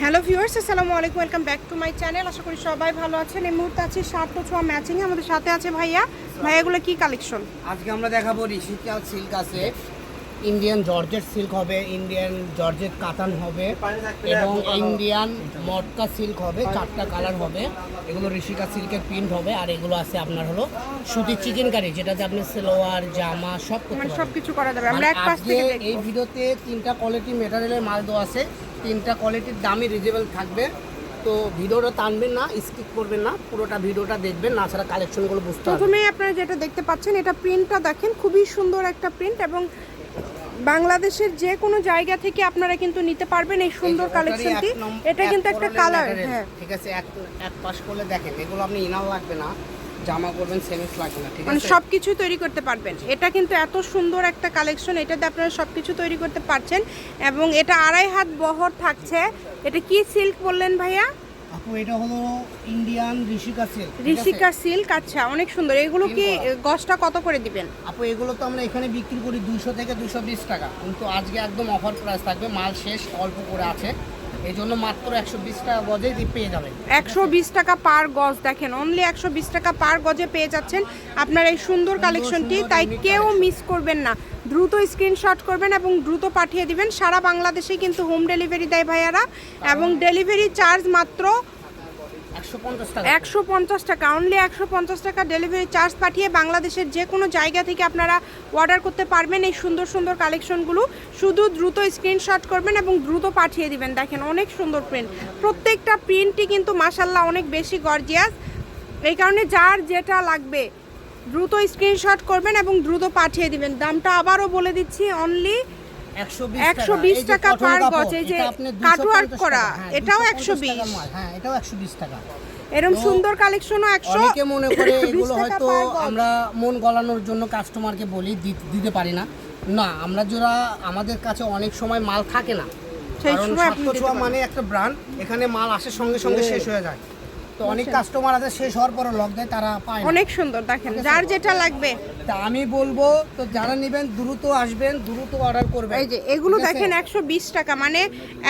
Hello viewers আসসালামু আলাইকুম welcome back to my channel. আশা করি সবাই ভালো আছেন। এই মুহূর্তে আছে সাত ছোঁয়া ম্যাচিং আমাদের সাথে আছে ভাইয়া। ভাইয়া এগুলো কি কালেকশন আজকে আমরা দেখাবো ঋষিকাল সিল্ক আছে। ইন্ডিয়ান জর্জেট সিল্ক হবে ইন্ডিয়ান জর্জেট কাতান হবে এবং ইন্ডিয়ান মটকা সিল্ক হবে চারটা কালার হবে। এগুলো ঋষিকা সিল্কের প্রিন্ট হবে আর এগুলো আছে আপনার হলো সুতির চিকেন কারি যেটাতে আপনি সেলোয়ার জামা সব সব কিছু করা যাবে। আমরা এক পাশ থেকে এই ভিডিওতে তিনটা কোয়ালিটি মেটারিয়ালের মাল দেওয়া আছে। তিনটা কোয়ালিটির দামই রিজনেবল থাকবে। তো ভিডিওটা টানবেন না স্কিপ করবেন না পুরোটা ভিডিওটা দেখবেন না ছাড়া কালেকশনগুলো বুঝতে প্রথমেই আপনারা যেটা দেখতে পাচ্ছেন এটা প্রিন্টটা দেখেন খুবই সুন্দর একটা প্রিন্ট এবং বাংলাদেশের যে কোনো জায়গা থেকে আপনারা কিন্তু নিতে পারবেন এই সুন্দর কালেকশনটি এটা কিন্তু একটা কালার হ্যাঁ। ঠিক আছে এক এক পাশ করলে দেখেন এগুলো আপনি ইনার লাগবে না। জামা করবেন সেমিস লাগবে না ঠিক মানে আছে? সব কিছু তৈরি করতে পারবেন। এটা কিন্তু এত সুন্দর একটা কালেকশন এটাতে আপনারা সব কিছু তৈরি করতে পারছেন এবং এটা আড়াই হাত বহর থাকছে। এটা কি সিল্ক বললেন ভাইয়া? আপু এটা হলো Indian Rishika silk Rishika silk আচ্ছা অনেক সুন্দর। এগুলো কি গছটা কত করে দিবেন? আপু এগুলো তো আমরা এখানে বিক্রি করি দুশো থেকে দুশো বিশ টাকা কিন্তু আজকে একদম অফার প্রাইস থাকবে মাল শেষ অল্প করে আছে। এই জন্য মাত্র একশো বিশ টাকা গজে পেয়ে যাবেন। একশো বিশ টাকা পার গজ দেখেন অনলি একশো বিশ টাকা পার গজে পেয়ে যাচ্ছেন আপনার এই সুন্দর কালেকশনটি তাই কেউ মিস করবেন না। দ্রুত স্ক্রিনশট করবেন এবং দ্রুত পাঠিয়ে দিবেন। সারা বাংলাদেশে কিন্তু হোম ডেলিভারি দেয় ভাইয়ারা এবং ডেলিভারি চার্জ মাত্র একশো পঞ্চাশ টাকা অনলি একশো পঞ্চাশ টাকা ডেলিভারি চার্জ পাঠিয়ে বাংলাদেশের যে কোনো জায়গা থেকে আপনারা অর্ডার করতে পারবেন এই সুন্দর সুন্দর কালেকশনগুলো শুধু দ্রুত স্ক্রিনশট করবেন এবং দ্রুত পাঠিয়ে দিবেন। দেখেন, অনেক সুন্দর প্রিন্ট প্রত্যেকটা প্রিন্টই কিন্তু মাসাল্লাহ অনেক বেশি গর্জিয়াস এই কারণে যার যেটা লাগবে, দ্রুত স্ক্রিনশট করবেন এবং দ্রুত পাঠিয়ে দিবেন। দামটা আবারও বলে দিচ্ছি অনলি একশো বিশ একশো বিশ টাকা পার গজ, এই যে কাটওয়ার্ক করা, হ্যাঁ, এটাও 250 120 টাকার মাল, হ্যাঁ এটাও একশো বিশ টাকা। এরকম সুন্দর কালেকশনও একশো অনেকে মনে করে এগুলো হয়তো আমরা মন গলানোর জন্য কাস্টমারকে বলি দিতে পারি না। না আমরা যারা আমাদের কাছে অনেক সময় মাল থাকে না সেই সময়। মানে একটা ব্র্যান্ড এখানে মাল আসে সঙ্গে সঙ্গে শেষ হয়ে যায়। তো অনেক কাস্টমার আছে শেষ হওয়ার পরে লক দেয় তারা পায় অনেক সুন্দর দেখেন যার যেটা লাগবে। তা আমি বলব তো যারা নেবেন দ্রুত আসবেন দ্রুত অর্ডার করবেন। এই যে এগুলো দেখেন একশো বিশ টাকা। মানে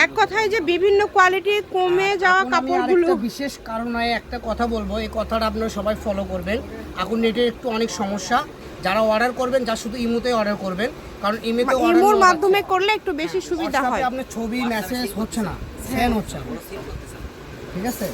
এক কথায় যে বিভিন্ন কোয়ালিটি কমে যাওয়া কাপড়গুলো বিশেষ কারণে একটা কথা বলব এই কথাটা আপনারা সবাই ফলো করবেন। এখন নেটের একটু অনেক সমস্যা। যারা অর্ডার করবেন যা শুধু ইমোতে অর্ডার করবেন কারণ ইমেতে অর্ডার ইমোর মাধ্যমে করলে একটু বেশি সুবিধা হয়। আপনার ছবি মেসেজ হচ্ছে না সেন্ড হচ্ছে ঠিক আছে?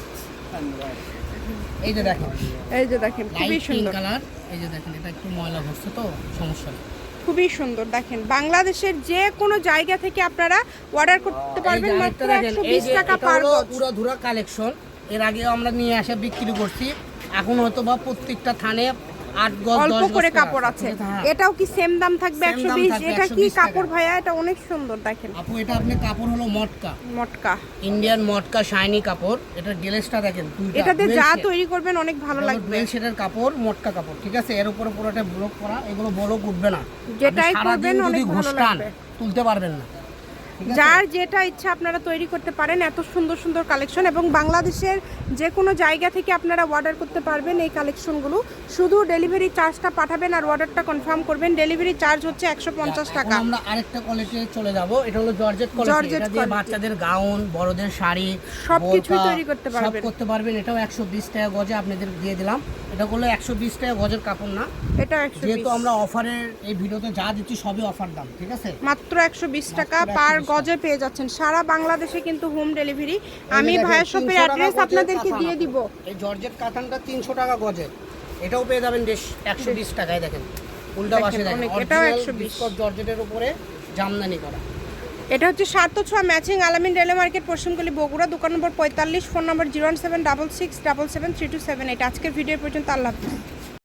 এই যে দেখেন। এই যে দেখেন খুবই সুন্দর। কালার এই যে দেখেন এটা একটু ময়লা ভরছে তো সমস্যা নেই। খুবই সুন্দর দেখেন। বাংলাদেশের যে কোনো জায়গা থেকে আপনারা অর্ডার করতে পারবেন মাত্র আরেকটা দেখেন, একশো এই বিশ যে টাকা এটা পার পুরো ধুরা কালেকশন এর আগে আমরা নিয়ে আসে বিক্রি করছি। এখন হয়তো বা প্রত্যেকটা থানে অল্প করে কাপড় আছে। হ্যাঁ। এটাও কি সেম দাম থাকবে একশো বিশ? এটা কি কাপড় ভাইয়া? এটা অনেক সুন্দর দেখেন। আপু এটা আপনি কাপড় হলো মটকা। মটকা। ইন্ডিয়ান মটকা শাইনি কাপড়। এটা গ্লেসটা দেখেন এটাতে যা তৈরি করবেন অনেক ভালো লাগবে। shade কাপড় মটকা কাপড় ঠিক আছে? এর উপরে পুরোটা ব্লক করা এগুলো ব্লক উঠবে না। যেটাই করবেন অনেক ভালো লাগবে। তুলতে পারবেন না? যার যেটা ইচ্ছা আপনারা তৈরি করতে পারেন এত সুন্দর সুন্দর কালেকশন এবং বাংলাদেশের যে কোনো জায়গা থেকে আপনারা অর্ডার করতে পারবেন এই কালেকশনগুলো। শুধু ডেলিভারি চার্জটা পাঠাবেন আর অর্ডারটা কনফার্ম করবেন। ডেলিভারি চার্জ হচ্ছে একশো পঞ্চাশ টাকা। আমরা আরেকটা কোয়ালিটি চলে যাব। এটা হলো জর্জেট কোয়ালিটি এটা দিয়ে বাচ্চাদের গাউন বড়দের শাড়ি সবকিছুই বোরকা, তৈরি করতে সব পারবেন। করতে পারবেন। এটাও একশো বিশ টাকা গজে আপনাদের দিয়ে দিলাম। এটা হলো একশো বিশ টাকা গজের কাপড় না। এটা যেহেতু আমরা অফারের এই ভিডিওতে যা দিচ্ছি সবই অফার দাম ঠিক আছে? মাত্র একশো বিশ টাকা পার 120 গজে পেয়ে যাচ্ছেন। সারা বাংলাদেশে কিন্তু হোম ডেলিভারি আমি ভাইয়ের শপের অ্যাড্রেস আপনাদেরকে দিয়ে। দিব। এই জর্জেট কাতানটা তিনশো টাকা গজে এটাও পেয়ে যাবেন বেশ একশো বিশ টাকায় দেখেন। উল্টা পাশে দেখেন। এটাও 120 বিস্কট জর্জেটের উপরে জামদানি করা। এটা হচ্ছে সাত ছোঁয়া ম্যাচিং আলামিন রেলওয়ে মার্কেট পশ্চিমকলি বগুড়া দোকান নম্বর পঁয়তাল্লিশ phone number zero one seven double six double seven three two seven eight. আজকের ভিডিও পর্যন্ত আল্লাহ হাফিজ।